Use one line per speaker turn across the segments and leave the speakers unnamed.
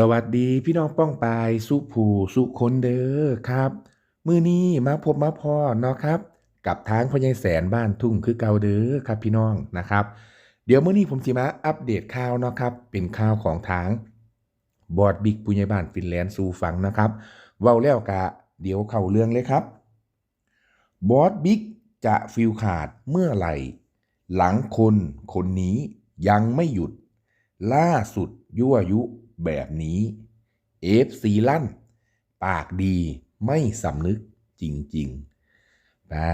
สวัสดีพี่น้องป้องปายสุผูสุคนเด้อครับ มือนี้มาพบมาพอเนาะครับ กับทางพญายแสนบ้านทุ่งคือเก่าเด้อครับพี่น้องนะครับ เดี๋ยวมื้อนี้ผมสิมาอัปเดตข่าวเนาะครับ เป็นข่าวของทางบอร์ดบิ๊กปุญญบ้านฟินแลนด์สู่ฟังนะครับเว้าแล้วกะเดี๋ยวเข้าเรื่องเลยครับบอสบิ๊กจะฟิลขาดเมื่อไหร่ หลังคนคนนี้ยังไม่หยุด ล่าสุดยั่วยุ แบบนี้เอฟซีลั่น ปากดีไม่สำนึกจริงๆบา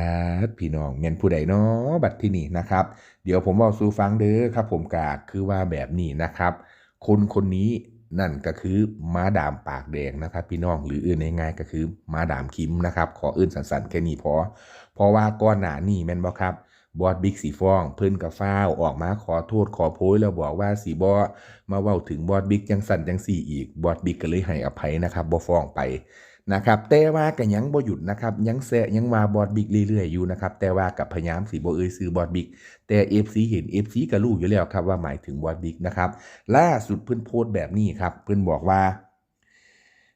ดพี่น้องเมนผู้ใดเนาะบัดที่นี่นะครับ เดี๋ยวผมเอาสู่ฟังเด้อครับ ผมกากคือว่าแบบนี้นะครับ คนคนนี้นั่นก็คือมาดามปากแดงนะครับ พี่น้องหรืออื่นง่ายๆก็คือมาดามคิมนะครับ ขออื่นสันๆแค่นี้พอเพราะว่าก้อนหนานี่แม่นบ่ครับ บอสบิ๊กสีฟ้อง เพิ่นกับฟ้าวออกมาขอโทษขอโพยแล้วบอกว่าสีบอมาเว้าถึงบอสบิ๊กจังสันจังสี่อีกบอสบิ๊กก็เลยให้อภัยนะครับบ่ฟ้องไปนะครับแต่ว่าก็ยังบ่หยุดนะครับยังแซะยังว่าบอสบิ๊กเรื่อยๆอยู่นะครับแต่ว่ากับพยายามสิบ่เอ่ยซื้อบอสบิ๊กแต่ FC เห็น FC ก็รู้อยู่แล้วครับว่าหมายถึงบอสบิ๊กนะครับล่าสุดเพิ่นโพสต์แบบนี้ครับเพิ่นบอกว่า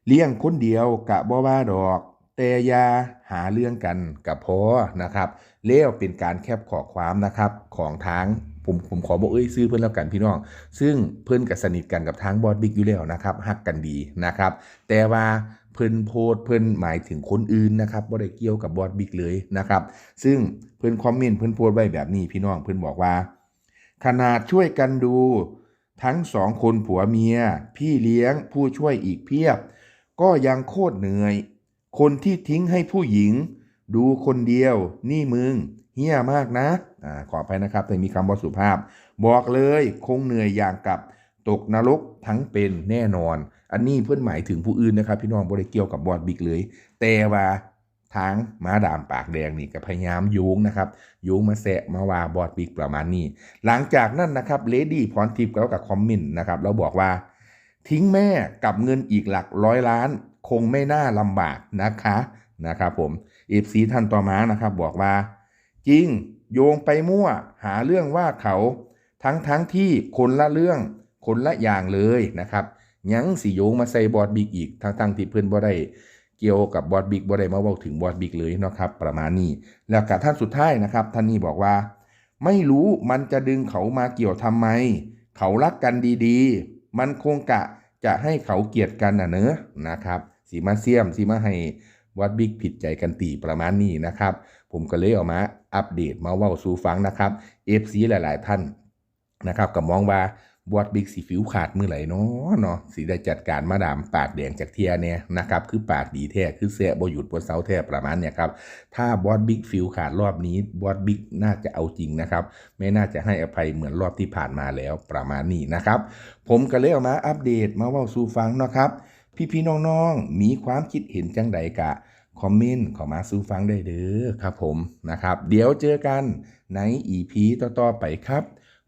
เลี้ยงคนเดียวกะบ่ว่าดอก แต่อย่าหาเรื่องกันกับพอนะครับเลี้ยวเป็นการแคปขอความนะครับของทางผมผมขอบอกเอ้ยซื้อเพื่อนแล้วกันพี่น้อง ซึ่งเพื่อนกับสนิทกันกับทางบอสบิ๊กอยู่แล้วนะครับฮักกันดีนะครับ แต่ว่าเพิ่อนโพสเพิ่อนหมายถึงคนอื่นนะครับบ่ได้เกี่ยวกับบอสบิ๊กเลยนะครับ ซึ่งเพิ่อนคอมเมนต์เพิ่อนโพสไว้แบบนี้พี่น้องเพิ่อนบอกว่า ขนาดช่วยกันดู ทั้งสองคนผัวเมีย พี่เลี้ยงผู้ช่วยอีกเพียบ ก็ยังโคตรเหนื่อย คนที่ทิ้งให้ผู้หญิง ดูคนเดียว นี่มึงเฮี้ยมากนะอ่าขอไปนะครับ แต่มีคำว่าสุภาพ บอกเลยคงเหนื่อยอย่างกับตกนรกทั้งเป็นแน่นอน อันนี้เพื่อนหมายถึงผู้อื่นนะครับ พี่น้องบริเกี่ยวกับบอดบิ๊กเลย แต่ว่าทางม้าดามปากแดงนี่ก็พยายามโยงนะครับโยงมาแซะมาว่าบอดบิ๊กประมาณนี้ หลังจากนั้นนะครับเลดี้พรทิพย์ก็กับคอมเมนต์นะครับแล้วบอกว่า ทิ้งแม่กับเงินอีกหลักร้อยล้าน คงไม่น่าลำบากนะคะนะครับผมเอฟซีท่านต่อมานะครับบอกว่า จริงโยงไปมั่วหาเรื่องว่าเขาทั้งทั้งที่คนละเรื่องคนละอย่างเลยนะครับยังสิโยงมาใส่บอดบิ๊กอีกทั้งทั้งที่เพื่อนบ่ได้เกี่ยวกับบอดบิ๊กบ่ได้มาเว้าถึงบอดบิ๊กเลยนะครับประมาณนี้ แล้วกับท่านสุดท้ายนะครับ ท่านนี้บอกว่า ไม่รู้มันจะดึงเขามาเกี่ยวทำไม เขารักกันดีๆ มันคงกะจะให้เขาเกลียดกันน่ะเนอะนะครับสีมาเซียมสีมาให้วัดบิ๊กผิดใจกันตีประมาณนี้นะครับ ผมก็เลยเออกมาอัปเดตมาเว่าสู่ฟังนะครับเอฟซีหลาย ๆ ท่านนะครับก็มองว่า บอดบิ๊กสีฟิวขาดมือไหลเนาะเนาะสีได้จัดการมาดามปากแดงจากเทียเนี่ยนะครับคือปากดีแท้คือเสียบหยุดบนเสาแท้ประมาณเนี่ยครับถ้าบอดบิ๊กฟิวขาดรอบนี้บอดบิ๊กน่าจะเอาจริงนะครับไม่น่าจะให้อภัยเหมือนรอบที่ผ่านมาแล้วประมาณนี้นะครับ ผมก็เลยเอามาอัปเดตมาเว่าสู่ฟังเนาะครับ พี่ๆน้องๆมีความคิดเห็นจังใดกะคอมเมนต์ข้ามาสู่ฟังได้เด้อครับผมนะครับ เดี๋ยวเจอกันใน EP ต่อๆไปครับ